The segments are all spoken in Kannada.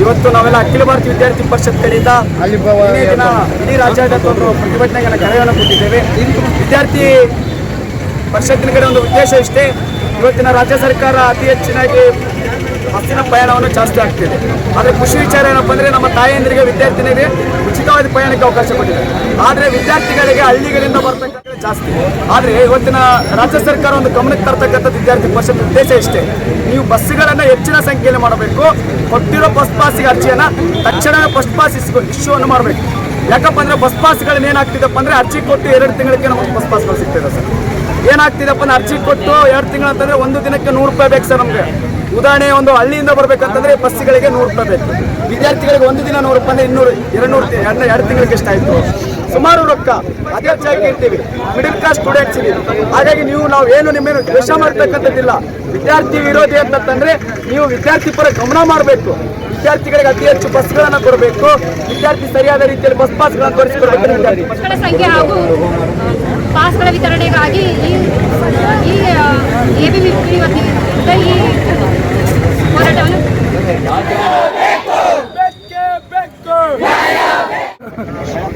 ಇವತ್ತು ನಾವೆಲ್ಲ ಅಖಿಲ ಭಾರತೀಯ ವಿದ್ಯಾರ್ಥಿ ಪರಿಷತ್ ಕಡೆಯಿಂದ ದಿನ ಇಡೀ ರಾಜ್ಯಾದ್ಯಂತ ಒಂದು ಪ್ರತಿಭಟನೆಗೆ ಕರೆಯನ್ನು ಕೊಟ್ಟಿದ್ದೇವೆ. ವಿದ್ಯಾರ್ಥಿ ಪರಿಷತ್ತಿನ ಕಡೆ ಒಂದು ಉದ್ದೇಶ ಇಷ್ಟೇ. ಇವತ್ತಿನ ರಾಜ್ಯ ಸರ್ಕಾರ ಅತಿ ಹೆಚ್ಚಿನಾಗಿ ಬಸ್ಸಿನ ಪ್ರಯಾಣವನ್ನು ಜಾಸ್ತಿ ಆಗ್ತಿದೆ. ಆದರೆ ಖುಷಿ ವಿಚಾರ ಏನಪ್ಪ ಅಂದರೆ ನಮ್ಮ ತಾಯಂದಿರಿಗೆ, ವಿದ್ಯಾರ್ಥಿನಿಗೆ ಉಚಿತವಾದ ಪ್ರಯಾಣಕ್ಕೆ ಅವಕಾಶ ಕೊಟ್ಟಿದೆ ಆದರೆ ವಿದ್ಯಾರ್ಥಿಗಳಿಗೆ, ಹಳ್ಳಿಗಳಿಂದ ಬರ್ತಕ್ಕಂಥ ಜಾಸ್ತಿ. ಆದರೆ ಇವತ್ತಿನ ರಾಜ್ಯ ಸರ್ಕಾರ ಒಂದು ಗಮನಕ್ಕೆ ತರ್ತಕ್ಕಂಥ ವಿದ್ಯಾರ್ಥಿ ಪರಿಷತ್ ಉದ್ದೇಶ ಇಷ್ಟೇ. ನೀವು ಬಸ್ಸುಗಳನ್ನು ಹೆಚ್ಚಿನ ಸಂಖ್ಯೆಯಲ್ಲಿ ಮಾಡಬೇಕು. ಕೊಟ್ಟಿರೋ ಬಸ್ ಪಾಸಿಗೆ ಅರ್ಜಿಯನ್ನು ತಕ್ಷಣ ಬಸ್ ಪಾಸ್ ಇಸ್ಕೊ ಇಶ್ಯೂವನ್ನು ಮಾಡಬೇಕು. ಯಾಕಪ್ಪ ಅಂದರೆ ಬಸ್ ಪಾಸ್ಗಳನ್ನ ಏನಾಗ್ತಿದಪ್ಪ ಅಂದರೆ ಅರ್ಜಿ ಕೊಟ್ಟು ಎರಡು ತಿಂಗಳಿಗೆ ನಮಗೆ ಬಸ್ ಪಾಸ್ಗಳು ಸಿಗ್ತಿದೆ ಸರ್. ಏನಾಗ್ತಿದೆಪ್ಪ ಅರ್ಜಿ ಕೊಟ್ಟು ಎರಡು ತಿಂಗಳು ಅಂತಂದರೆ ಒಂದು ದಿನಕ್ಕೆ ನೂರು ರೂಪಾಯಿ ಬೇಕು ಸರ್ ನಮಗೆ. ಉದಾಹರಣೆ ಒಂದು ಹಳ್ಳಿಯಿಂದ ಬರ್ಬೇಕಂತಂದ್ರೆ ಬಸ್ಗಳಿಗೆ ನೂರು ರೂಪಾಯಿ ಬೇಕು. ವಿದ್ಯಾರ್ಥಿಗಳಿಗೆ ಒಂದು ದಿನ ನೂರು ರೂಪಾಯಿ ಅಂದ್ರೆ ಇನ್ನೂರು ಎರಡು ನೂರು ಎರಡು ಎರಡು ತಿಂಗಳಿಗೆ ಎಷ್ಟಾಯ್ತು? ಸುಮಾರು ರೊಕ್ಕ. ಹೆಚ್ಚಾಗಿ ಇರ್ತೀವಿ. ಮಿಡಿಲ್ ಕ್ಲಾಸ್ ಸ್ಟೂಡೆಂಟ್ಸ್ ಇದ್ದೀವಿ. ಹಾಗಾಗಿ ನೀವು ನಾವು ಏನು ನಿಮ್ಮೇನು ದ್ವೇಷ ಮಾಡ್ತಕ್ಕಂಥದ್ದಿಲ್ಲ ವಿದ್ಯಾರ್ಥಿ ವಿರೋಧಿ ಅಂತಂದ್ರೆ ನೀವು ವಿದ್ಯಾರ್ಥಿ ಪರ ಗಮನ ಮಾಡಬೇಕು. ವಿದ್ಯಾರ್ಥಿಗಳಿಗೆ ಅತಿ ಹೆಚ್ಚು ಬಸ್ಗಳನ್ನು ಕೊಡಬೇಕು. ವಿದ್ಯಾರ್ಥಿ ಸರಿಯಾದ ರೀತಿಯಲ್ಲಿ ಬಸ್ ಪಾಸ್ಗಳನ್ನು ತೋರಿಸಿಕೊಡ್ಬೇಕು ವಿದ್ಯಾರ್ಥಿ. ಸಂಖ್ಯೆ ಹಾಗೂ ಪಾಸ್ಗಳ ವಿತರಣೆಗಾಗಿ ಈ ಈ ಎ ಬಿ ವತಿಯಿಂದ ಈ ಹೋರಾಟವನ್ನು ಬೇಕೇ ಬೇಕು ಅಪ್ಪೆ ಹೇಳ್ರಿ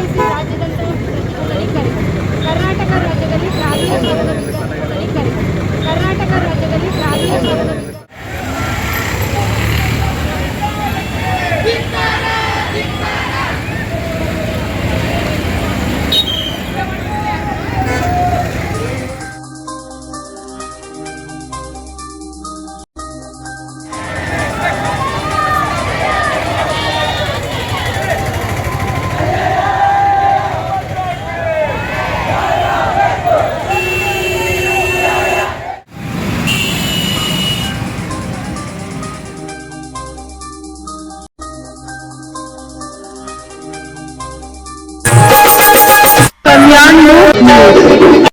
Anu